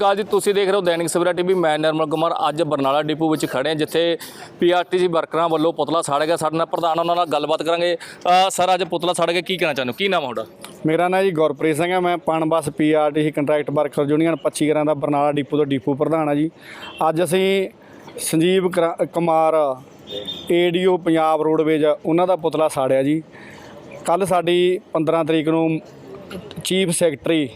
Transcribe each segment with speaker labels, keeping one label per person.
Speaker 1: ਸਤਿ ਅਕਾਲ ਜੀ, ਤੁਸੀਂ ਦੇਖ ਰਹੇ ਹੋ ਦੈਨਿਕ ਸਵੇਰਾ ਟੀਵੀ। ਮੈਂ ਨਰਮਲ ਕੁਮਾਰ, ਅੱਜ ਬਰਨਾਲਾ ਡਿਪੂ ਵਿੱਚ ਖੜੇ ਹਾਂ, ਜਿੱਥੇ ਪੀਆਰਟੀਸੀ ਵਰਕਰਾਂ ਵੱਲੋਂ ਪੁਤਲਾ ਸਾੜਿਆ ਗਿਆ। ਸਾਡੇ ਨਾਲ ਪ੍ਰਧਾਨ ਉਹਨਾਂ ਨਾਲ ਗੱਲਬਾਤ ਕਰਾਂਗੇ। ਸਰ, ਅੱਜ ਪੁਤਲਾ ਸਾੜ ਕੇ ਕੀ ਕਹਿਣਾ ਚਾਹੁੰਦੇ ਕੀ ਨਾਮ ਹੈ ਤੁਹਾਡਾ?
Speaker 2: ਮੇਰਾ ਨਾਂ ਜੀ ਗੁਰਪ੍ਰੀਤ ਸਿੰਘ ਹੈ ਮੈਂ Punbus PRTC contract worker union 25 ਗਰਾਂ ਦਾ ਬਰਨਾਲਾ ਡਿਪੂ ਤੋਂ ਡਿਪੂ ਪ੍ਰਧਾਨ ਆ ਜੀ। ਅੱਜ ਅਸੀਂ ਸੰਜੀਵ ਕਰਾ- ਕੁਮਾਰ, ਏਡੀਓ, ਪੰਜਾਬ ਰੋਡਵੇਜ ਉਹਨਾਂ ਦਾ ਪੁਤਲਾ ਸਾੜਿਆ ਜੀ। ਕੱਲ ਸਾਡੀ 15 ਤਰੀਕ ਨੂੰ ਚੀਫ ਸੈਕਟਰੀ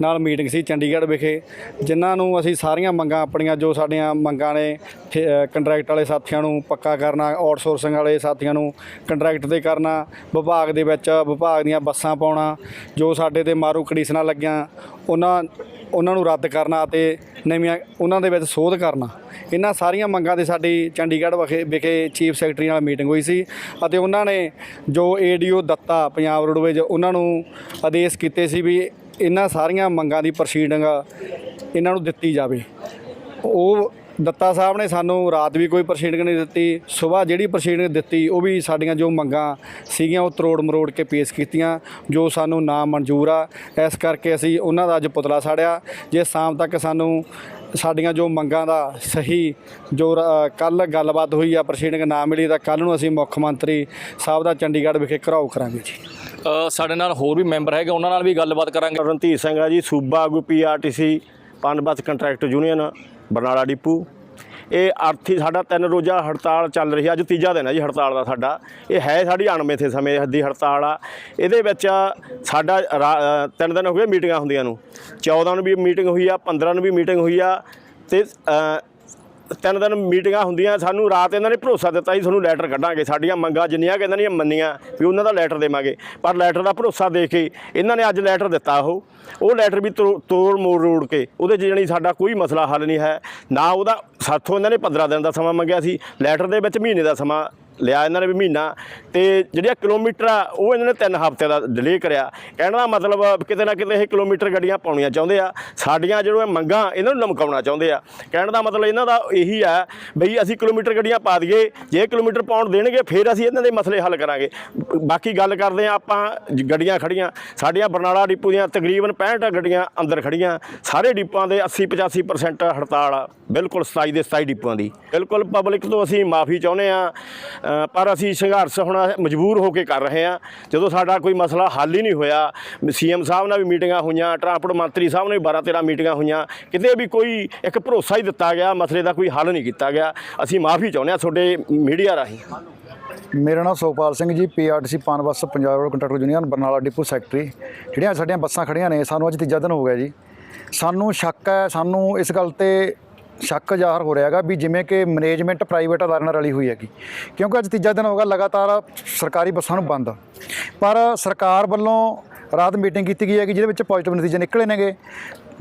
Speaker 2: ਨਾਲ ਮੀਟਿੰਗ ਸੀ ਚੰਡੀਗੜ੍ਹ ਵਿਖੇ, ਜਿਨ੍ਹਾਂ ਨੂੰ ਅਸੀਂ ਸਾਰੀਆਂ ਮੰਗਾਂ ਆਪਣੀਆਂ ਜੋ ਸਾਡੀਆਂ ਮੰਗਾਂ ਨੇ, ਠੇ- ਕੰਟਰੈਕਟ ਵਾਲੇ ਸਾਥੀਆਂ ਨੂੰ ਪੱਕਾ ਕਰਨਾ ਆਊਟਸੋਰਸਿੰਗ ਵਾਲੇ ਸਾਥੀਆਂ ਨੂੰ ਕੰਟਰੈਕਟ ਤੇ ਕਰਨਾ, ਵਿਭਾਗ ਦੇ ਵਿੱਚ ਵਿਭਾਗ ਦੀਆਂ ਬੱਸਾਂ ਪਾਉਣਾ, ਜੋ ਸਾਡੇ ਤੇ ਮਾਰੂ ਕੰਡੀਸ਼ਨਾਂ ਲੱਗੀਆਂ, ਉਹਨਾਂ ਉਹਨਾਂ ਨੂੰ ਰੱਦ ਕਰਨਾ ਅਤੇ ਨਵੀਆਂ, ਉਹਨਾਂ ਦੇ ਵਿੱਚ ਸੋਧ ਕਰਨਾ। ਇਹਨਾਂ ਸਾਰੀਆਂ ਮੰਗਾਂ ਤੇ ਸਾਡੀ ਚੰਡੀਗੜ੍ਹ ਵਿਖੇ ਵਿਖੇ ਚੀਫ ਸੈਕਟਰੀ ਨਾਲ ਮੀਟਿੰਗ ਹੋਈ ਸੀ ਅਤੇ ਉਹਨਾਂ ਨੇ ਜੋ ਏਡੀਓ ਦਿੱਤਾ ਪੰਜਾਬ ਰੋਡਵੇਜ, ਉਹਨਾਂ ਨੂੰ ਆਦੇਸ਼ ਕੀਤੇ ਸੀ ਵੀ ਇਹਨਾਂ ਸਾਰੀਆਂ ਮੰਗਾਂ ਦੀ ਪ੍ਰੋਸੀਡਿੰਗ ਇਹਨਾਂ ਨੂੰ ਦਿੱਤੀ ਜਾਵੇ। ਉਹ ਦੱਤਾ ਸਾਹਿਬ ਨੇ ਸਾਨੂੰ ਰਾਤ ਵੀ ਕੋਈ ਪ੍ਰੋਸੀਡਿੰਗ ਨਹੀਂ ਦਿੱਤੀ, ਸਵੇਰ ਜਿਹੜੀ ਪ੍ਰੋਸੀਡਿੰਗ ਦਿੱਤੀ, ਉਹ ਵੀ ਸਾਡੀਆਂ ਜੋ ਮੰਗਾਂ ਸੀਗੀਆਂ, ਉਹ ਤਰੋੜ ਮਰੋੜ ਕੇ ਪੇਸ਼ ਕੀਤੀਆਂ, ਜੋ ਸਾਨੂੰ ਨਾ ਮਨਜ਼ੂਰ ਆ। ਇਸ ਕਰਕੇ ਅਸੀਂ ਉਹਨਾਂ ਦਾ ਅੱਜ ਪੁਤਲਾ ਸਾੜਿਆ, ਜੇ ਸ਼ਾਮ ਤੱਕ ਸਾਨੂੰ ਸਾਡੀਆਂ ਜੋ ਮੰਗਾਂ ਦਾ ਸਹੀ ਜੋ ਕੱਲ ਗੱਲਬਾਤ ਹੋਈ ਆ, ਪ੍ਰੋਸੀਡਿੰਗ ਨਾ ਮਿਲੀ, ਤਾਂ ਕੱਲ ਨੂੰ ਅਸੀਂ ਮੁੱਖ ਮੰਤਰੀ ਸਾਹਿਬ ਦਾ ਚੰਡੀਗੜ੍ਹ ਵਿਖੇ ਘਰਾਓ ਕਰਾਂਗੇ ਜੀ।
Speaker 1: ਸਾਡੇ ਨਾਲ ਹੋਰ ਵੀ ਮੈਂਬਰ ਹੈਗੇ, ਉਹਨਾਂ ਨਾਲ ਵੀ ਗੱਲਬਾਤ ਕਰਾਂਗੇ।
Speaker 3: ਰਣਧੀਰ ਸਿੰਘ ਆ ਜੀ, ਸੂਬਾ ਆਗੂ PRTC Punbus contract union, Barnala depot. ਇਹ ਅਰਥੀ ਸਾਡਾ ਤਿੰਨ ਰੋਜ਼ਾ ਹੜਤਾਲ ਚੱਲ ਰਹੀ ਹੈ ਅੱਜ ਤੀਜਾ ਦਿਨ ਹੈ ਜੀ ਹੜਤਾਲ ਦਾ ਸਾਡਾ। ਇਹ ਹੈ ਸਾਡੀ ਅਣਮਿੱਥੇ ਸਮੇਂ ਦੀ ਹੜਤਾਲ ਆ। ਇਹਦੇ ਵਿੱਚ ਸਾਡਾ ਰਾ- ਤਿੰਨ ਦਿਨ ਹੋ ਗਏ ਮੀਟਿੰਗਾਂ ਹੁੰਦੀਆਂ ਨੂੰ। 14 ਨੂੰ ਵੀ ਮੀਟਿੰਗ ਹੋਈ ਆ 15 ਨੂੰ ਵੀ ਮੀਟਿੰਗ ਹੋਈ ਆ, ਤੇ ਤਿੰਨ ਦਿਨ ਮੀਟਿੰਗਾਂ ਹੁੰਦੀਆਂ, ਸਾਨੂੰ ਰਾਤ ਇਹਨਾਂ ਨੇ ਭਰੋਸਾ ਦਿੱਤਾ ਜੀ, ਤੁਹਾਨੂੰ ਲੈਟਰ ਕੱਢਾਂਗੇ, ਸਾਡੀਆਂ ਮੰਗਾਂ ਜਿੰਨੀਆਂ ਕਿ ਇਹਨਾਂ ਦੀਆਂ ਮੰਨੀਆਂ, ਵੀ ਉਹਨਾਂ ਦਾ ਲੈਟਰ ਦੇਵਾਂਗੇ। ਪਰ ਲੈਟਰ ਦਾ ਭਰੋਸਾ ਦੇ ਕੇ ਇਹਨਾਂ ਨੇ ਅੱਜ ਲੈਟਰ ਦਿੱਤਾ ਉਹ। ਉਹ ਲੈਟਰ ਵੀ ਤਰੋ- ਤੋੜ ਮੋੜ ਰੋੜ ਕੇ, ਉਹਦੇ 'ਚ ਸਾਡਾ ਕੋਈ ਮਸਲਾ ਹੱਲ ਨਹੀਂ ਹੈ। ਨਾ ਉਹਦਾ ਸਾਥੋਂ ਇਹਨਾਂ ਨੇ 15 ਦਿਨ ਦਾ ਸਮਾਂ ਮੰਗਿਆ ਸੀ ਲੈਟਰ ਦੇ ਵਿੱਚ ਮਹੀਨੇ ਦਾ ਸਮਾਂ ਲਿਆ ਇਹਨਾਂ ਨੇ ਵੀ ਮਹੀਨਾ ਤੇ ਜਿਹੜੀਆਂ ਕਿਲੋਮੀਟਰ ਆ, ਉਹ ਇਹਨਾਂ ਨੇ ਤਿੰਨ ਹਫ਼ਤੇ ਦਾ ਡਿਲੇ ਕਰਿਆ। ਕਹਿਣ ਦਾ ਮਤਲਬ ਕਿਤੇ ਨਾ ਕਿਤੇ ਇਹ ਕਿਲੋਮੀਟਰ ਗੱਡੀਆਂ ਪਾਉਣੀਆਂ ਚਾਹੁੰਦੇ ਆ। ਸਾਡੀਆਂ ਜਿਹੜੀਆਂ ਮੰਗਾਂ ਇਹਨਾਂ ਨੂੰ ਲਮਕਾਉਣਾ ਚਾਹੁੰਦੇ ਆ। ਕਹਿਣ ਦਾ ਮਤਲਬ ਇਹਨਾਂ ਦਾ ਇਹੀ ਆ ਬਈ ਅਸੀਂ ਕਿਲੋਮੀਟਰ ਗੱਡੀਆਂ ਪਾ ਦਈਏ, ਜੇ ਕਿਲੋਮੀਟਰ ਪਾਉਣ ਦੇਣਗੇ, ਫਿਰ ਅਸੀਂ ਇਹਨਾਂ ਦੇ ਮਸਲੇ ਹੱਲ ਕਰਾਂਗੇ। ਬਾਕੀ ਗੱਲ ਕਰਦੇ ਆ ਆਪਾਂ ਗੱਡੀਆਂ ਖੜੀਆਂ ਸਾਡੀਆਂ ਬਰਨਾਲਾ ਡਿਪੂ ਦੀਆਂ ਤਕਰੀਬਨ 65 ਗੱਡੀਆਂ ਅੰਦਰ ਖੜੀਆਂ ਸਾਰੇ ਡਿਪੂਆਂ ਦੇ 80 85% ਹੜਤਾਲ ਬਿਲਕੁਲ 27 ਦੇ 27 ਡਿਪੂਆਂ ਦੀ। ਬਿਲਕੁਲ ਪਬਲਿਕ ਤੋਂ ਅਸੀਂ ਮਾਫੀ ਚਾਹੁੰਦੇ ਆ ਪਰ ਅਸੀਂ ਸੰਘਰਸ਼ ਹੁਣ ਮਜਬੂਰ ਹੋ ਕੇ ਕਰ ਰਹੇ ਹਾਂ। ਜਦੋਂ ਸਾਡਾ ਕੋਈ ਮਸਲਾ ਹੱਲ ਹੀ ਨਹੀਂ ਹੋਇਆ, ਸੀਐਮ ਸਾਹਿਬ ਨਾਲ ਵੀ ਮੀਟਿੰਗਾਂ ਹੋਈਆਂ, ਟਰਾਂਸਪੋਰਟ ਮੰਤਰੀ ਸਾਹਿਬ ਨੇ ਵੀ 12 13 ਮੀਟਿੰਗਾਂ ਹੋਈਆਂ, ਕਿਤੇ ਵੀ ਕੋਈ ਇੱਕ ਭਰੋਸਾ ਹੀ ਦਿੱਤਾ ਗਿਆ, ਮਸਲੇ ਦਾ ਕੋਈ ਹੱਲ ਨਹੀਂ ਕੀਤਾ ਗਿਆ। ਅਸੀਂ ਮਾਫੀ ਚਾਹੁੰਦੇ ਹਾਂ ਤੁਹਾਡੇ ਮੀਡੀਆ ਰਾਹੀਂ।
Speaker 4: ਮੇਰਾ ਨਾਮ Sukhpal Singh ji PRTC Punbus Punjab road contractor union, Barnala depot secretary. ਜਿਹੜੀਆਂ ਸਾਡੀਆਂ ਬੱਸਾਂ ਖੜੀਆਂ ਨੇ, ਸਾਨੂੰ ਅੱਜ ਤੀਜਾ ਦਿਨ ਹੋ ਗਿਆ ਜੀ। ਸਾਨੂੰ ਸ਼ੱਕ ਹੈ, ਸਾਨੂੰ ਇਸ ਗੱਲ ਤੇ ਸ਼ੱਕ ਜ਼ਾਹਰ ਹੋ ਰਿਹਾ ਹੈਗਾ ਵੀ ਜਿਵੇਂ ਕਿ ਮੈਨੇਜਮੈਂਟ ਪ੍ਰਾਈਵੇਟ ਅਦਾਰਿਆਂ ਨਾਲ ਰਲੀ ਹੋਈ ਹੈਗੀ। ਕਿਉਂਕਿ ਅੱਜ ਤੀਜਾ ਦਿਨ ਹੋ ਲਗਾਤਾਰ ਸਰਕਾਰੀ ਬੱਸਾਂ ਨੂੰ ਬੰਦ। ਪਰ ਸਰਕਾਰ ਵੱਲੋਂ ਰਾਤ ਮੀਟਿੰਗ ਕੀਤੀ ਗਈ ਹੈਗੀ, ਜਿਹਦੇ ਵਿੱਚ ਪੋਜ਼ਿਟਿਵ ਨਤੀਜੇ ਨਿਕਲੇ ਨੇਗੇ।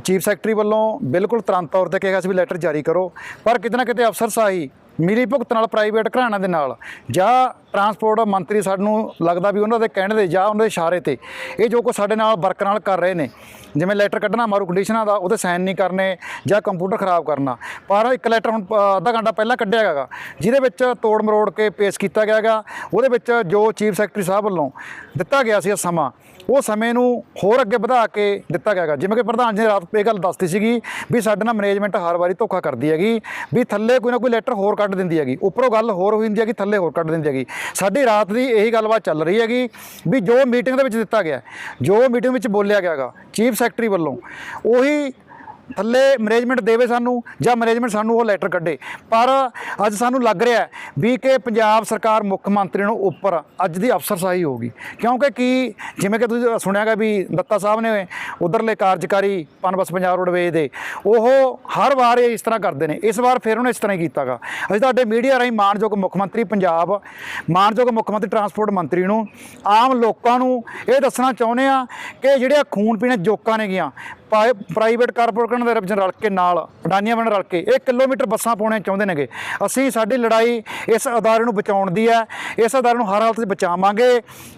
Speaker 4: ਚੀਫ ਸੈਕਟਰੀ ਵੱਲੋਂ ਬਿਲਕੁਲ ਤੁਰੰਤ ਤੌਰ ਤੇ ਕਿਹਾ ਗਿਆ ਸੀ ਵੀ ਲੈਟਰ ਜਾਰੀ ਕਰੋ, ਪਰ ਕਿਤੇ ਨਾ ਕਿਤੇ ਅਫਸਰ ਸਾਹੀ ਮਿਲੀ ਭੁਗਤ ਨਾਲ ਪ੍ਰਾਈਵੇਟ ਘਰਾਣਿਆਂ ਦੇ ਨਾਲ, ਜਾਂ ਟਰਾਂਸਪੋਰਟ ਮੰਤਰੀ ਸਾਨੂੰ ਲੱਗਦਾ ਵੀ ਉਹਨਾਂ ਦੇ ਕਹਿਣ ਦੇ ਜਾਂ ਉਹਨਾਂ ਦੇ ਇਸ਼ਾਰੇ ਤੇ, ਇਹ ਜੋ ਕੁਛ ਸਾਡੇ ਨਾਲ ਵਰਕਰ ਨਾਲ ਕਰ ਰਹੇ ਨੇ, ਜਿਵੇਂ ਲੈਟਰ ਕੱਢਣਾ, ਮਾਰੂ ਕੰਡੀਸ਼ਨਾਂ ਦਾ, ਉਹਦੇ ਸਾਈਨ ਨਹੀਂ ਕਰਨੇ, ਜਾਂ ਕੰਪਿਊਟਰ ਖਰਾਬ ਕਰਨਾ, ਪਰ ਇੱਕ ਲੈਟਰ ਹੁਣ ਅੱਧਾ ਘੰਟਾ ਪਹਿਲਾਂ ਕੱਢਿਆ ਹੈਗਾ ਜਿਹਦੇ ਵਿੱਚ ਤੋੜ ਮਰੋੜ ਕੇ ਪੇਸ਼ ਕੀਤਾ ਗਿਆ ਹੈਗਾ ਉਹਦੇ ਵਿੱਚ ਜੋ ਚੀਫ ਸੈਕਟਰੀ ਸਾਹਿਬ ਵੱਲੋਂ ਦਿੱਤਾ ਗਿਆ ਸੀ ਸਮਾਂ ਉਹ ਸਮੇਂ ਨੂੰ ਹੋਰ ਅੱਗੇ ਵਧਾ ਕੇ ਦਿੱਤਾ ਗਿਆ ਹੈਗਾ। ਜਿਵੇਂ ਕਿ ਪ੍ਰਧਾਨ ਜੀ ਨੇ ਰਾਤ ਇਹ ਗੱਲ ਦੱਸਦੀ ਸੀਗੀ ਵੀ ਸਾਡੇ ਨਾਲ ਮੈਨੇਜਮੈਂਟ ਹਰ ਵਾਰੀ ਧੋਖਾ ਕਰਦੀ ਹੈਗੀ, ਵੀ ਥੱਲੇ ਕੋਈ ਨਾ ਕੋਈ ਲੈਟਰ ਹੋਰ ਕੱਢ ਦਿੰਦੀ ਹੈਗੀ। ਉੱਪਰੋਂ ਗੱਲ ਹੋਰ ਹੋਈ ਹੁੰਦੀ ਹੈਗੀ, ਥੱਲੇ ਹੋਰ ਕੱਢ ਦਿੰਦੀ ਹੈਗੀ। ਸਾਡੀ ਰਾਤ ਦੀ ਇਹੀ ਗੱਲਬਾਤ ਚੱਲ ਰਹੀ ਹੈਗੀ ਵੀ ਜੋ ਮੀਟਿੰਗ ਦੇ ਵਿੱਚ ਦਿੱਤਾ ਗਿਆ, ਜੋ ਮੀਟਿੰਗ ਵਿੱਚ ਬੋਲਿਆ ਗਿਆ ਹੈਗਾ ਚੀਫ ਸੈਕਟਰੀ ਵੱਲੋਂ, ਉਹੀ ਥੱਲੇ ਮੈਨੇਜਮੈਂਟ ਦੇਵੇ ਸਾਨੂੰ ਜਾਂ ਮੈਨੇਜਮੈਂਟ ਸਾਨੂੰ ਉਹ ਲੈਟਰ ਕੱਢੇ। ਪਰ ਅੱਜ ਸਾਨੂੰ ਲੱਗ ਰਿਹਾ ਵੀ ਕਿ ਪੰਜਾਬ ਸਰਕਾਰ ਮੁੱਖ ਮੰਤਰੀ ਨੂੰ ਉੱਪਰ ਅੱਜ ਦੀ ਅਫਸਰਸ਼ਾਹੀ ਹੋਊਗੀ ਕਿਉਂਕਿ ਕੀ ਜਿਵੇਂ ਕਿ ਤੁਸੀਂ ਸੁਣਿਆਗਾ ਵੀ ਦੱਤਾ ਸਾਹਿਬ ਨੇ ਉਧਰਲੇ ਕਾਰਜਕਾਰੀ ਪਨਬਸ ਪੰਜਾਬ ਰੋਡਵੇਜ ਦੇ, ਉਹ ਹਰ ਵਾਰ ਇਹ ਇਸ ਤਰ੍ਹਾਂ ਕਰਦੇ ਨੇ। ਇਸ ਵਾਰ ਫਿਰ ਉਹਨੇ ਇਸ ਤਰ੍ਹਾਂ ਹੀ ਕੀਤਾਗਾ ਅਸੀਂ ਤੁਹਾਡੇ ਮੀਡੀਆ ਰਾਹੀਂ ਮਾਨਯੋਗ ਮੁੱਖ ਮੰਤਰੀ ਪੰਜਾਬ, ਮਾਨਯੋਗ ਮੁੱਖ ਮੰਤਰੀ ਟਰਾਂਸਪੋਰਟ ਮੰਤਰੀ ਨੂੰ, ਆਮ ਲੋਕਾਂ ਨੂੰ ਇਹ ਦੱਸਣਾ ਚਾਹੁੰਦੇ ਆ ਕਿ ਜਿਹੜੀਆਂ ਖੂਨ ਪੀਣੇ ਜੋਕਾਂ ਨੇਗੀਆਂ ਪਾ- ਪ੍ਰਾਈਵੇਟ ਕਾਰਪੋਰੇਸ਼ਨ ਦੇ ਵਿੱਚ ਰਲ ਕੇ ਨਾਲ, ਅਡਾਨੀਆਂ ਬਣ ਰਲ ਕੇ। ਇਹ ਕਿਲੋਮੀਟਰ ਬੱਸਾਂ ਪਾਉਣੇ ਚਾਹੁੰਦੇ ਨੇਗੇ। ਅਸੀਂ ਸਾਡੀ ਲੜਾਈ ਇਸ ਅਦਾਰੇ ਨੂੰ ਬਚਾਉਣ ਦੀ ਹੈ। ਇਸ ਅਦਾਰੇ ਨੂੰ ਹਰ ਹਾਲਤ 'ਚ ਬਚਾਵਾਂਗੇ।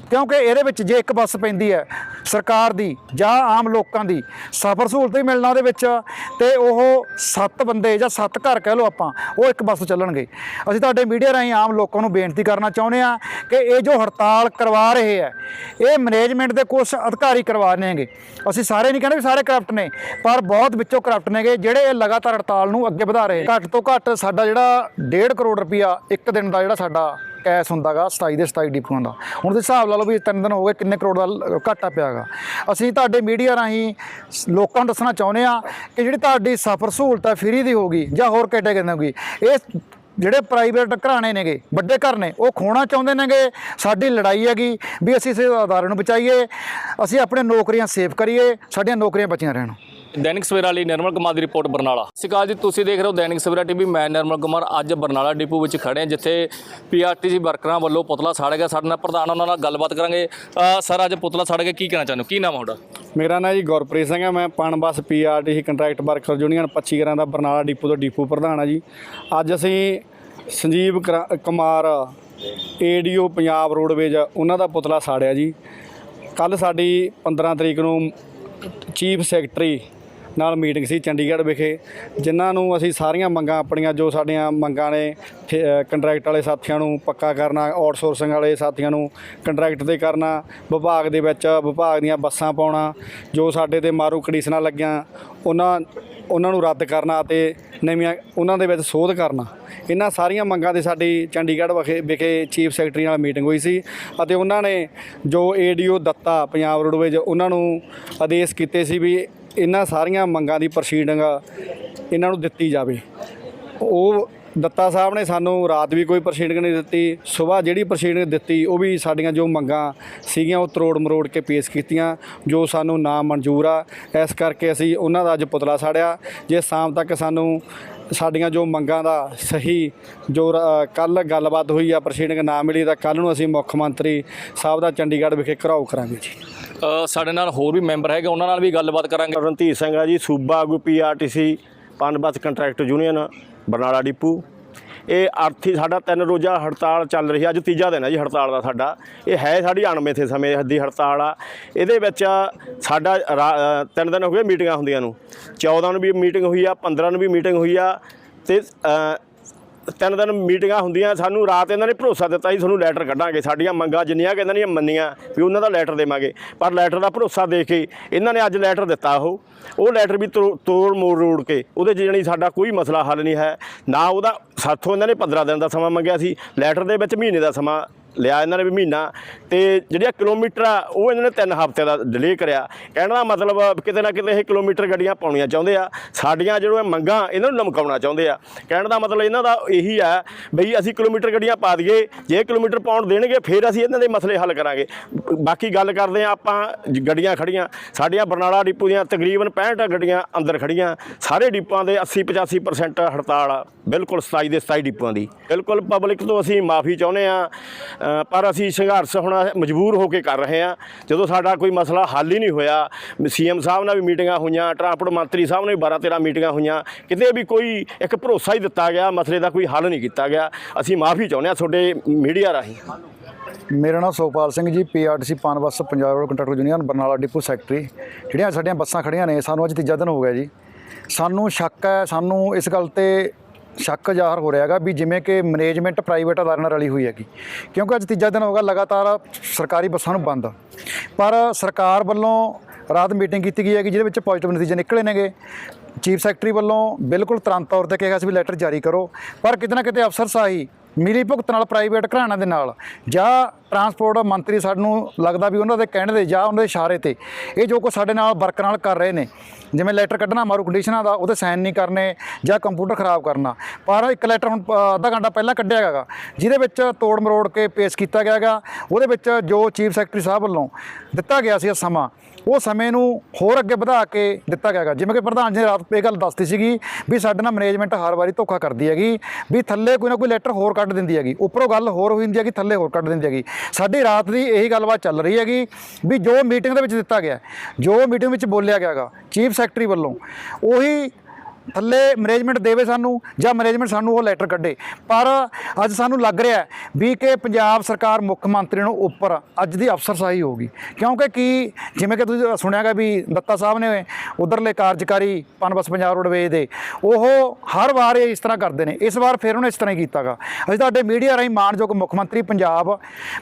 Speaker 4: ਕਿਉਂਕਿ ਇਹਦੇ ਵਿੱਚ ਜੇ ਇੱਕ ਬੱਸ ਪੈਂਦੀ ਹੈ ਸਰਕਾਰ ਦੀ ਜਾਂ ਆਮ ਲੋਕਾਂ ਦੀ, ਸਫ਼ਰ ਸਹੂਲਤ ਵੀ ਮਿਲਣਾ ਉਹਦੇ ਵਿੱਚ ਤੇ ਉਹ ਸੱਤ ਬੰਦੇ ਜਾਂ ਸੱਤ ਘਰ ਕਹਿ ਲਓ ਆਪਾਂ, ਉਹ ਇੱਕ ਬੱਸ ਚੱਲਣਗੇ। ਅਸੀਂ ਤੁਹਾਡੇ ਮੀਡੀਆ ਰਾਹੀਂ ਆਮ ਲੋਕਾਂ ਨੂੰ ਬੇਨਤੀ ਕਰਨਾ ਚਾਹੁੰਦੇ ਆ ਕਿ ਇਹ ਜੋ ਹੜਤਾਲ ਕਰਵਾ ਰਹੇ ਹੈ, ਇਹ ਮੈਨੇਜਮੈਂਟ ਦੇ ਕੁਝ ਅਧਿਕਾਰੀ ਕਰਵਾ ਰਹੇ ਨੇਗੇ। ਅਸੀਂ ਸਾਰੇ ਨਹੀਂ ਕਹਿੰਦੇ ਵੀ ਸਾਰੇ ਕਰਪਟ ਨੇ, ਪਰ ਬਹੁਤ ਵਿੱਚੋਂ ਕਰਪਟ ਨੇਗੇ, ਜਿਹੜੇ ਇਹ ਲਗਾਤਾਰ ਹੜਤਾਲ ਨੂੰ ਅੱਗੇ ਵਧਾ ਰਹੇ। ਘੱਟ ਤੋਂ ਘੱਟ ਸਾਡਾ ਜਿਹੜਾ 1.5 ਕਰੋੜ ਰੁਪਇਆ ਇੱਕ ਦਿਨ ਦਾ ਜਿਹੜਾ ਸਾਡਾ ਕੈਸ਼ ਹੁੰਦਾਗਾ 27 ਦੇ 27 ਡਿਪੂਆਂ ਦਾ। ਹੁਣ ਦੇ ਹਿਸਾਬ ਲਾ ਲਓ ਵੀ ਤਿੰਨ ਦਿਨ ਹੋ ਗਏ ਕਿੰਨੇ ਕਰੋੜ ਦਾ ਲ- ਘਾਟਾ ਪਿਆਗਾ। ਅਸੀਂ ਤੁਹਾਡੇ ਮੀਡੀਆ ਰਾਹੀਂ ਲੋਕਾਂ ਨੂੰ ਦੱਸਣਾ ਚਾਹੁੰਦੇ ਆ ਕਿ ਜਿਹੜੀ ਤੁਹਾਡੀ ਸਫ਼ਰ ਸਹੂਲਤ ਹੈ ਫ੍ਰੀ ਦੀ ਹੋਗੀ ਜਾਂ ਹੋਰ ਕੈਟਾਗਰੀ ਹੋਗੀ ਇਹ ਜਿਹੜੇ ਪ੍ਰਾਈਵੇਟ ਘਰਾਣੇ ਨੇਗੇ, ਵੱਡੇ ਘਰ ਨੇ, ਉਹ ਖੋਣਾ ਚਾਹੁੰਦੇ ਨੇਗੇ, ਸਾਡੀ ਲੜਾਈ ਹੈਗੀ ਵੀ ਅਸੀਂ ਇਸ ਅਦਾਰੇ ਨੂੰ ਬਚਾਈਏ, ਅਸੀਂ ਆਪਣੇ ਨੌਕਰੀਆਂ ਸੇਵ ਕਰੀਏ, ਸਾਡੀਆਂ ਨੌਕਰੀਆਂ ਬਚੀਆਂ ਰਹਿਣ।
Speaker 1: ਦੈਨਿਕ ਸਵੇਰਾ ਲਈ ਨਿਰਮਲ ਕੁਮਾਰ ਦੀ ਰਿਪੋਰਟ ਬਰਨਾਲਾ। ਸਤਿ ਸ਼੍ਰੀ ਅਕਾਲ ਜੀ, ਤੁਸੀਂ ਦੇਖ ਰਹੇ ਹੋ ਦੈਨਿਕ ਸਵੇਰਾ ਟੀਵੀ। ਮੈਂ ਨਿਰਮਲ ਕੁਮਾਰ, ਅੱਜ ਬਰਨਾਲਾ ਡਿਪੂ ਵਿੱਚ ਖੜੇ ਹਾਂ, ਜਿੱਥੇ ਪੀਆਰਟੀਸੀ ਵਰਕਰਾਂ ਵੱਲੋਂ ਪੁਤਲਾ ਸਾੜਿਆ ਗਿਆ। ਸਾਡੇ ਨਾਲ ਪ੍ਰਧਾਨ ਉਹਨਾਂ ਨਾਲ ਗੱਲਬਾਤ ਕਰਾਂਗੇ। ਸਰ, ਅੱਜ ਪੁਤਲਾ ਸਾੜ ਗਿਆ, ਕੀ ਕਹਿਣਾ ਚਾਹੁੰਦੇ ਕੀ ਨਾਮ ਹੈ ਤੁਹਾਡਾ?
Speaker 2: ਮੇਰਾ ਨਾਂ ਜੀ ਗੁਰਪ੍ਰੀਤ ਸਿੰਘ ਹੈ। ਮੈਂ Punbus PRTC contract worker union 25 ਗਰਾਂ ਦਾ ਬਰਨਾਲਾ ਡਿਪੂ ਦਾ ਡਿਪੂ ਪ੍ਰਧਾਨ ਆ ਜੀ। ਅੱਜ ਅਸੀਂ ਸੰਜੀਵ ਕਰਾ- ਕੁਮਾਰ, ਏਡੀਓ, ਪੰਜਾਬ ਰੋਡਵੇਜ ਉਹਨਾਂ ਦਾ ਪੁਤਲਾ ਸਾੜਿਆ ਜੀ। ਕੱਲ ਸਾਡੀ 15 ਤਰੀਕ ਨੂੰ ਚੀਫ ਸੈਕਟਰੀ ਨਾਲ ਮੀਟਿੰਗ ਸੀ ਚੰਡੀਗੜ੍ਹ ਵਿਖੇ, ਜਿਨ੍ਹਾਂ ਨੂੰ ਅਸੀਂ ਸਾਰੀਆਂ ਮੰਗਾਂ ਆਪਣੀਆਂ ਜੋ ਸਾਡੀਆਂ ਮੰਗਾਂ ਨੇ ਠੇ- ਕੰਟਰੈਕਟ ਵਾਲੇ ਸਾਥੀਆਂ ਨੂੰ ਪੱਕਾ ਕਰਨਾ ਆਊਟਸੋਰਸਿੰਗ ਵਾਲੇ ਸਾਥੀਆਂ ਨੂੰ ਕੰਟਰੈਕਟ ਤੇ ਕਰਨਾ, ਵਿਭਾਗ ਦੇ ਵਿੱਚ ਵਿਭਾਗ ਦੀਆਂ ਬੱਸਾਂ ਪਾਉਣਾ, ਜੋ ਸਾਡੇ ਤੇ ਮਾਰੂ ਕੰਡੀਸ਼ਨਾਂ ਲੱਗੀਆਂ, ਉਹਨਾਂ ਉਹਨਾਂ ਨੂੰ ਰੱਦ ਕਰਨਾ ਅਤੇ ਨਵੀਆਂ, ਉਹਨਾਂ ਦੇ ਵਿੱਚ ਸੋਧ ਕਰਨਾ। ਇਹਨਾਂ ਸਾਰੀਆਂ ਮੰਗਾਂ ਤੇ ਸਾਡੀ ਚੰਡੀਗੜ੍ਹ ਵਿਖੇ ਵਿਖੇ ਚੀਫ ਸੈਕਟਰੀ ਨਾਲ ਮੀਟਿੰਗ ਹੋਈ ਸੀ ਅਤੇ ਉਹਨਾਂ ਨੇ ਜੋ ਏਡੀਓ ਦਿੱਤਾ ਪੰਜਾਬ ਰੋਡਵੇਜ ਉਹਨਾਂ ਨੂੰ ਆਦੇਸ਼ ਕੀਤੇ ਸੀ ਵੀ ਇਹਨਾਂ ਸਾਰੀਆਂ ਮੰਗਾਂ ਦੀ ਪ੍ਰੋਸੀਡਿੰਗ ਇਹਨਾਂ ਨੂੰ ਦਿੱਤੀ ਜਾਵੇ। ਉਹ ਦੱਤਾ ਸਾਹਿਬ ਨੇ ਸਾਨੂੰ ਰਾਤ ਵੀ ਕੋਈ ਪ੍ਰੋਸੀਡਿੰਗ ਨਹੀਂ ਦਿੱਤੀ, ਸਵੇਰ ਜਿਹੜੀ ਪ੍ਰੋਸੀਡਿੰਗ ਦਿੱਤੀ ਉਹ ਵੀ ਸਾਡੀਆਂ ਜੋ ਮੰਗਾਂ ਸੀਗੀਆਂ ਉਹ ਤਰੋੜ ਮਰੋੜ ਕੇ ਪੇਸ਼ ਕੀਤੀਆਂ, ਜੋ ਸਾਨੂੰ ਨਾ ਮਨਜ਼ੂਰ ਆ। ਇਸ ਕਰਕੇ ਅਸੀਂ ਉਹਨਾਂ ਦਾ ਅੱਜ ਪੁਤਲਾ ਸਾੜਿਆ, ਜੇ ਸ਼ਾਮ ਤੱਕ ਸਾਨੂੰ ਸਾਡੀਆਂ ਜੋ ਮੰਗਾਂ ਦਾ ਸਹੀ ਜੋ ਕੱਲ ਗੱਲਬਾਤ ਹੋਈ ਆ ਪ੍ਰੋਸੀਡਿੰਗ ਨਾ ਮਿਲੀ ਤਾਂ ਕੱਲ ਨੂੰ ਅਸੀਂ ਮੁੱਖ ਮੰਤਰੀ ਸਾਹਿਬ ਦਾ ਚੰਡੀਗੜ੍ਹ ਵਿਖੇ ਘਰਾਓ ਕਰਾਂਗੇ ਜੀ।
Speaker 1: ਸਾਡੇ ਨਾਲ ਹੋਰ ਵੀ ਮੈਂਬਰ ਹੈਗੇ, ਉਹਨਾਂ ਨਾਲ ਵੀ ਗੱਲਬਾਤ ਕਰਾਂਗੇ।
Speaker 3: ਰਣਧੀਰ ਸਿੰਘ ਆ ਜੀ, ਸੂਬਾ ਆਗੂ PRTC Punbus contract union, Barnala depot. ਇਹ ਅਰਥੀ ਸਾਡਾ ਤਿੰਨ ਰੋਜ਼ਾ ਹੜਤਾਲ ਚੱਲ ਰਹੀ ਹੈ ਅੱਜ ਤੀਜਾ ਦਿਨ ਹੈ ਜੀ ਹੜਤਾਲ ਦਾ ਸਾਡਾ। ਇਹ ਹੈ ਸਾਡੀ ਅਣਮਿੱਥੇ ਸਮੇਂ ਦੀ ਹੜਤਾਲ ਆ। ਇਹਦੇ ਵਿੱਚ ਸਾਡਾ ਰਾ- ਤਿੰਨ ਦਿਨ ਹੋ ਗਏ ਮੀਟਿੰਗਾਂ ਹੁੰਦੀਆਂ ਨੂੰ। 14 ਨੂੰ ਵੀ ਮੀਟਿੰਗ ਹੋਈ ਆ 15 ਨੂੰ ਵੀ ਮੀਟਿੰਗ ਹੋਈ ਆ, ਤੇ ਤਿੰਨ ਦਿਨ ਮੀਟਿੰਗਾਂ ਹੁੰਦੀਆਂ, ਸਾਨੂੰ ਰਾਤ ਇਹਨਾਂ ਨੇ ਭਰੋਸਾ ਦਿੱਤਾ ਜੀ ਤੁਹਾਨੂੰ ਲੈਟਰ ਕੱਢਾਂਗੇ, ਸਾਡੀਆਂ ਮੰਗਾਂ ਜਿੰਨੀਆਂ ਕਿ ਇਹਨਾਂ ਨੇ ਮੰਨੀਆਂ ਵੀ ਉਹਨਾਂ ਦਾ ਲੈਟਰ ਦੇਵਾਂਗੇ। ਪਰ ਲੈਟਰ ਦਾ ਭਰੋਸਾ ਦੇ ਕੇ ਇਹਨਾਂ ਨੇ ਅੱਜ ਲੈਟਰ ਦਿੱਤਾ ਉਹ। ਉਹ ਲੈਟਰ ਵੀ ਤੋੜ ਤੋੜ ਮੋੜ ਰੋੜ ਕੇ ਉਹਦੇ 'ਚ ਜਾਣੀ ਸਾਡਾ ਕੋਈ ਮਸਲਾ ਹੱਲ ਨਹੀਂ ਹੈ। ਨਾ ਉਹਦਾ, ਸਾਥੋਂ ਇਹਨਾਂ ਨੇ 15 ਦਿਨ ਦਾ ਸਮਾਂ ਮੰਗਿਆ ਸੀ। ਲੈਟਰ ਦੇ ਵਿੱਚ ਮਹੀਨੇ ਦਾ ਸਮਾਂ ਲਿਆ ਇਹਨਾਂ ਨੇ ਵੀ ਮਹੀਨਾ ਤੇ ਜਿਹੜੀਆਂ ਕਿਲੋਮੀਟਰ ਆ, ਉਹ ਇਹਨਾਂ ਨੇ ਤਿੰਨ ਹਫਤਿਆਂ ਦਾ ਡਿਲੇ ਕਰਿਆ। ਕਹਿਣ ਦਾ ਮਤਲਬ ਕਿਤੇ ਨਾ ਕਿਤੇ ਇਹ ਕਿਲੋਮੀਟਰ ਗੱਡੀਆਂ ਪਾਉਣੀਆਂ ਚਾਹੁੰਦੇ ਆ। ਸਾਡੀਆਂ ਜਿਹੜੀਆਂ ਮੰਗਾਂ, ਇਹਨਾਂ ਨੂੰ ਲਮਕਾਉਣਾ ਚਾਹੁੰਦੇ ਆ। ਕਹਿਣ ਦਾ ਮਤਲਬ ਇਹਨਾਂ ਦਾ ਇਹੀ ਆ ਬਈ ਅਸੀਂ ਕਿਲੋਮੀਟਰ ਗੱਡੀਆਂ ਪਾ ਦਈਏ, ਜੇ ਕਿਲੋਮੀਟਰ ਪਾਉਣ ਦੇਣਗੇ, ਫਿਰ ਅਸੀਂ ਇਹਨਾਂ ਦੇ ਮਸਲੇ ਹੱਲ ਕਰਾਂਗੇ। ਬਾਕੀ ਗੱਲ ਕਰਦੇ ਆ ਆਪਾਂ ਗੱਡੀਆਂ ਖੜੀਆਂ। ਸਾਡੀਆਂ ਬਰਨਾਲਾ ਡਿਪੂ ਦੀਆਂ ਤਕਰੀਬਨ 65 ਗੱਡੀਆਂ ਅੰਦਰ ਖੜੀਆਂ। ਸਾਰੇ ਡਿਪੂਆਂ ਦੇ 80 85% ਹੜਤਾਲ ਆ। ਬਿਲਕੁਲ 27 ਦੇ 27 ਡਿਪੂਆਂ ਦੀ। ਬਿਲਕੁਲ ਪਬਲਿਕ ਤੋਂ ਅਸੀਂ ਮਾਫੀ ਚਾਹੁੰਦੇ ਆ। ਪਰ ਅਸੀਂ ਸੰਘਰਸ਼ ਹੁਣ ਮਜਬੂਰ ਹੋ ਕੇ ਕਰ ਰਹੇ ਹਾਂ। ਜਦੋਂ ਸਾਡਾ ਕੋਈ ਮਸਲਾ ਹੱਲ ਹੀ ਨਹੀਂ ਹੋਇਆ, ਸੀਐਮ ਸਾਹਿਬ ਨਾਲ ਵੀ ਮੀਟਿੰਗਾਂ ਹੋਈਆਂ, ਟਰਾਂਸਪੋਰਟ ਮੰਤਰੀ ਸਾਹਿਬ ਨਾਲ ਵੀ 12 13 ਮੀਟਿੰਗਾਂ ਹੋਈਆਂ, ਕਿਤੇ ਵੀ ਕੋਈ ਇੱਕ ਭਰੋਸਾ ਹੀ ਦਿੱਤਾ ਗਿਆ, ਮਸਲੇ ਦਾ ਕੋਈ ਹੱਲ ਨਹੀਂ ਕੀਤਾ ਗਿਆ। ਅਸੀਂ ਮਾਫੀ ਚਾਹੁੰਦੇ ਹਾਂ ਤੁਹਾਡੇ ਮੀਡੀਆ ਰਾਹੀਂ।
Speaker 4: ਮੇਰਾ ਨਾਮ Sukhpal Singh ji, PRTC Punbus Punjab road contractor union, Barnala depot secretary. ਜਿਹੜੀਆਂ ਸਾਡੀਆਂ ਬੱਸਾਂ ਖੜੀਆਂ ਨੇ, ਸਾਨੂੰ ਅੱਜ ਤੀਜਾ ਦਿਨ ਹੋ ਗਿਆ ਜੀ। ਸਾਨੂੰ ਸ਼ੱਕ ਹੈ, ਸਾਨੂੰ ਇਸ ਗੱਲ ਤੇ ਸ਼ੱਕ ਜ਼ਾਹਰ ਹੋ ਰਿਹਾ ਹੈਗਾ ਵੀ ਜਿਵੇਂ ਕਿ ਮੈਨੇਜਮੈਂਟ ਪ੍ਰਾਈਵੇਟ ਅਦਾਰਿਆਂ ਨਾਲ ਰਲੀ ਹੋਈ ਹੈਗੀ। ਕਿਉਂਕਿ ਅੱਜ ਤੀਜਾ ਦਿਨ ਹੋ ਗਿਆ ਲਗਾਤਾਰ ਸਰਕਾਰੀ ਬੱਸਾਂ ਨੂੰ ਬੰਦ। ਪਰ ਸਰਕਾਰ ਵੱਲੋਂ ਰਾਤ ਮੀਟਿੰਗ ਕੀਤੀ ਗਈ ਹੈਗੀ ਜਿਹਦੇ ਵਿੱਚ ਪੋਜ਼ਿਟਿਵ ਨਤੀਜੇ ਨਿਕਲੇ ਨੇਗੇ। ਚੀਫ ਸੈਕਟਰੀ ਵੱਲੋਂ ਬਿਲਕੁਲ ਤੁਰੰਤ ਤੌਰ ਤੇ ਕਿਹਾ ਗਿਆ ਸੀ ਵੀ ਲੈਟਰ ਜਾਰੀ ਕਰੋ। ਪਰ ਕਿਤੇ ਨਾ ਕਿਤੇ ਅਫਸਰ ਸਾਹੀ ਮਿਲੀ ਭੁਗਤ ਨਾਲ ਪ੍ਰਾਈਵੇਟ ਘਰਾਣਿਆਂ ਦੇ ਨਾਲ। ਜਾਂ ਟਰਾਂਸਪੋਰਟ ਮੰਤਰੀ ਸਾਨੂੰ ਲੱਗਦਾ ਵੀ ਉਹਨਾਂ ਦੇ ਕਹਿਣ ਦੇ ਜਾਂ ਉਹਨਾਂ ਦੇ ਇਸ਼ਾਰੇ ਤੇ। ਇਹ ਜੋ ਕੁਛ ਸਾਡੇ ਨਾਲ ਵਰਕ ਨਾਲ ਕਰ ਰਹੇ ਨੇ, ਜਿਵੇਂ ਲੈਟਰ ਕੱਢਣਾ, ਮਾਰੂ ਕੰਡੀਸ਼ਨਾਂ ਦਾ, ਉਹਦੇ ਸਾਈਨ ਨਹੀਂ ਕਰਨੇ ਜਾਂ ਕੰਪਿਊਟਰ ਖਰਾਬ ਕਰਨਾ। ਪਰ ਇੱਕ ਲੈਟਰ ਹੁਣ ਅੱਧਾ ਘੰਟਾ ਪਹਿਲਾਂ ਕੱਢਿਆ ਹੈਗਾ ਜਿਹਦੇ ਵਿੱਚ ਤੋੜ ਮਰੋੜ ਕੇ ਪੇਸ਼ ਕੀਤਾ ਗਿਆ ਹੈਗਾ ਉਹਦੇ ਵਿੱਚ ਜੋ ਚੀਫ ਸੈਕਟਰੀ ਸਾਹਿਬ ਵੱਲੋਂ ਦਿੱਤਾ ਗਿਆ ਸੀ ਸਮਾਂ, ਉਹ ਸਮੇਂ ਨੂੰ ਹੋਰ ਅੱਗੇ ਵਧਾ ਕੇ ਦਿੱਤਾ ਗਿਆ ਹੈਗਾ ਜਿਵੇਂ ਕਿ ਪ੍ਰਧਾਨ ਜੀ ਨੇ ਰਾਤ ਇਹ ਗੱਲ ਦੱਸਤੀ ਸੀਗੀ ਵੀ ਸਾਡੇ ਨਾਲ ਮੈਨੇਜਮੈਂਟ ਹਰ ਵਾਰੀ ਧੋਖਾ ਕਰਦੀ ਹੈਗੀ, ਵੀ ਥੱਲੇ ਕੋਈ ਨਾ ਕੋਈ ਲੈਟਰ ਹੋਰ ਕੱਢ ਦਿੰਦੀ ਹੈਗੀ। ਉੱਪਰੋਂ ਗੱਲ ਹੋਰ ਹੋ ਜਾਂਦੀ ਹੈਗੀ, ਥੱਲੇ ਹੋਰ ਕੱਢ ਦਿੰਦੀ ਹੈਗੀ। ਸਾਡੀ ਰਾਤ ਦੀ ਇਹੀ ਗੱਲਬਾਤ ਚੱਲ ਰਹੀ ਹੈਗੀ ਵੀ ਜੋ ਮੀਟਿੰਗ ਦੇ ਵਿੱਚ ਦਿੱਤਾ ਗਿਆ, ਜੋ ਮੀਟਿੰਗ ਵਿੱਚ ਬੋਲਿਆ ਗਿਆ ਹੈਗਾ ਚੀਫ ਸੈਕਟਰੀ ਵੱਲੋਂ, ਉਹੀ ਥੱਲੇ ਮੈਨੇਜਮੈਂਟ ਦੇਵੇ ਸਾਨੂੰ ਜਾਂ ਮੈਨੇਜਮੈਂਟ ਸਾਨੂੰ ਉਹ ਲੈਟਰ ਕੱਢੇ। ਪਰ ਅੱਜ ਸਾਨੂੰ ਲੱਗ ਰਿਹਾ ਵੀ ਕਿ ਪੰਜਾਬ ਸਰਕਾਰ ਮੁੱਖ ਮੰਤਰੀ ਨੂੰ ਉੱਪਰ ਅੱਜ ਦੀ ਅਫਸਰਸ਼ਾਹੀ ਹੋਊਗੀ ਕਿਉਂਕਿ ਕੀ ਜਿਵੇਂ ਕਿ ਤੁਸੀਂ ਸੁਣਿਆਗਾ ਵੀ ਦੱਤਾ ਸਾਹਿਬ ਨੇ ਉਧਰਲੇ ਕਾਰਜਕਾਰੀ ਪਨਬਸ ਪੰਜਾਬ ਰੋਡਵੇਜ਼ ਦੇ, ਉਹ ਹਰ ਵਾਰ ਇਸ ਤਰ੍ਹਾਂ ਕਰਦੇ ਨੇ। ਇਸ ਵਾਰ ਫਿਰ ਉਹਨੇ ਇਸ ਤਰ੍ਹਾਂ ਹੀ ਕੀਤਾਗਾ। ਅਸੀਂ ਤੁਹਾਡੇ ਮੀਡੀਆ ਰਾਹੀਂ ਮਾਨਯੋਗ ਮੁੱਖ ਮੰਤਰੀ ਪੰਜਾਬ,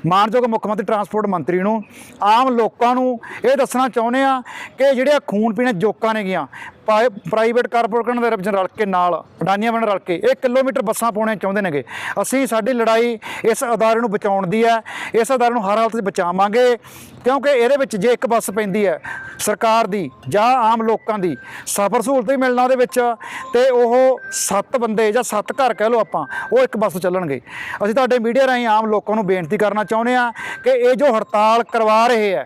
Speaker 4: ਮਾਨਯੋਗ ਮੁੱਖ ਮੰਤਰੀ ਟਰਾਂਸਪੋਰਟ ਮੰਤਰੀ ਨੂੰ, ਆਮ ਲੋਕਾਂ ਨੂੰ ਇਹ ਦੱਸਣਾ ਚਾਹੁੰਦੇ ਆ ਕਿ ਜਿਹੜੀਆਂ ਖੂਨ ਪੀਣੇ ਜੋਕਾਂ ਨੇ ਗਿਆ ਪ੍ਰਾਈਵੇਟ ਕਾਰਪੋਰੇਸ਼ਨ ਦੇ ਵਿੱਚ ਰਲ ਕੇ ਨਾਲ ਅਡਾਨੀਆਂ ਬਣ ਰਲ ਕੇ। ਇਹ ਕਿਲੋਮੀਟਰ ਬੱਸਾਂ ਪਾਉਣੇ ਚਾਹੁੰਦੇ ਨੇਗੇ। ਅਸੀਂ ਸਾਡੀ ਲੜਾਈ ਇਸ ਅਦਾਰੇ ਨੂੰ ਬਚਾਉਣ ਦੀ ਹੈ। ਇਸ ਅਦਾਰੇ ਨੂੰ ਹਰ ਹਾਲਤ 'ਚ ਬਚਾਵਾਂਗੇ। ਕਿਉਂਕਿ ਇਹਦੇ ਵਿੱਚ ਜੇ ਇੱਕ ਬੱਸ ਪੈਂਦੀ ਹੈ ਸਰਕਾਰ ਦੀ ਜਾਂ ਆਮ ਲੋਕਾਂ ਦੀ, ਸਫ਼ਰ ਸਹੂਲਤ ਵੀ ਮਿਲਣਾ ਉਹਦੇ ਵਿੱਚ ਤੇ ਉਹ ਸੱਤ ਬੰਦੇ ਜਾਂ ਸੱਤ ਘਰ ਕਹਿ ਲਓ ਆਪਾਂ, ਉਹ ਇੱਕ ਬੱਸ ਚੱਲਣਗੇ। ਅਸੀਂ ਤੁਹਾਡੇ ਮੀਡੀਆ ਰਾਹੀਂ ਆਮ ਲੋਕਾਂ ਨੂੰ ਬੇਨਤੀ ਕਰਨਾ ਚਾਹੁੰਦੇ ਆ ਕਿ ਇਹ ਜੋ ਹੜਤਾਲ ਕਰਵਾ ਰਹੇ ਹੈ,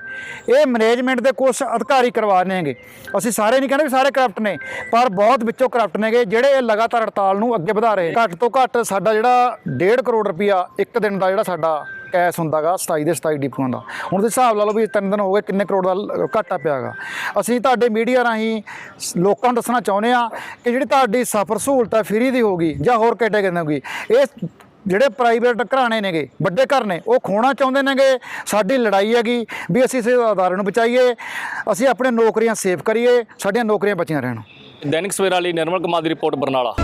Speaker 4: ਇਹ ਮੈਨੇਜਮੈਂਟ ਦੇ ਕੁਝ ਅਧਿਕਾਰੀ ਕਰਵਾ ਰਹੇ ਨੇਗੇ ਅਸੀਂ ਸਾਰੇ ਨਹੀਂ ਕਹਿੰਦੇ ਵੀ ਸਾਰੇ ਕਰਪਟ ਨੇ, ਪਰ ਬਹੁਤ ਵਿੱਚੋਂ ਕਰਪਟ ਨੇਗੇ ਜਿਹੜੇ ਇਹ ਲਗਾਤਾਰ ਹੜਤਾਲ ਨੂੰ ਅੱਗੇ ਵਧਾ ਰਹੇ ਘੱਟ ਤੋਂ ਘੱਟ ਸਾਡਾ ਜਿਹੜਾ 1.5 ਕਰੋੜ ਰੁਪਇਆ ਇੱਕ ਦਿਨ ਦਾ ਜਿਹੜਾ ਸਾਡਾ ਕੈਸ਼ ਹੁੰਦਾਗਾ 27 ਦੇ 27 ਡਿਪੂਆਂ ਦਾ ਹੁਣ ਦੇ ਹਿਸਾਬ ਲਾ ਲਓ ਵੀ ਤਿੰਨ ਦਿਨ ਹੋ ਗਏ, ਕਿੰਨੇ ਕਰੋੜ ਦਾ ਲ- ਘਾਟਾ ਪਿਆਗਾ। ਅਸੀਂ ਤੁਹਾਡੇ ਮੀਡੀਆ ਰਾਹੀਂ ਲੋਕਾਂ ਨੂੰ ਦੱਸਣਾ ਚਾਹੁੰਦੇ ਆ ਕਿ ਜਿਹੜੀ ਤੁਹਾਡੀ ਸਫ਼ਰ ਸਹੂਲਤ ਹੈ ਫ੍ਰੀ ਦੀ ਹੋਗੀ ਜਾਂ ਹੋਰ ਕੈਟੇਗਰੀ ਹੋਗੀ ਇਹ ਜਿਹੜੇ ਪ੍ਰਾਈਵੇਟ ਘਰਾਣੇ ਨੇਗੇ, ਵੱਡੇ ਘਰ ਨੇ, ਉਹ ਖੋਣਾ ਚਾਹੁੰਦੇ ਨੇਗੇ, ਸਾਡੀ ਲੜਾਈ ਹੈਗੀ ਵੀ ਅਸੀਂ ਇਸ ਅਦਾਰੇ ਨੂੰ ਬਚਾਈਏ, ਅਸੀਂ ਆਪਣੇ ਨੌਕਰੀਆਂ ਸੇਵ ਕਰੀਏ, ਸਾਡੀਆਂ ਨੌਕਰੀਆਂ ਬਚੀਆਂ ਰਹਿਣ।
Speaker 1: ਦੈਨਿਕ ਸਵੇਰਾ ਲਈ ਨਿਰਮਲ ਕੁਮਾਰ ਦੀ ਰਿਪੋਰਟ ਬਰਨਾਲਾ।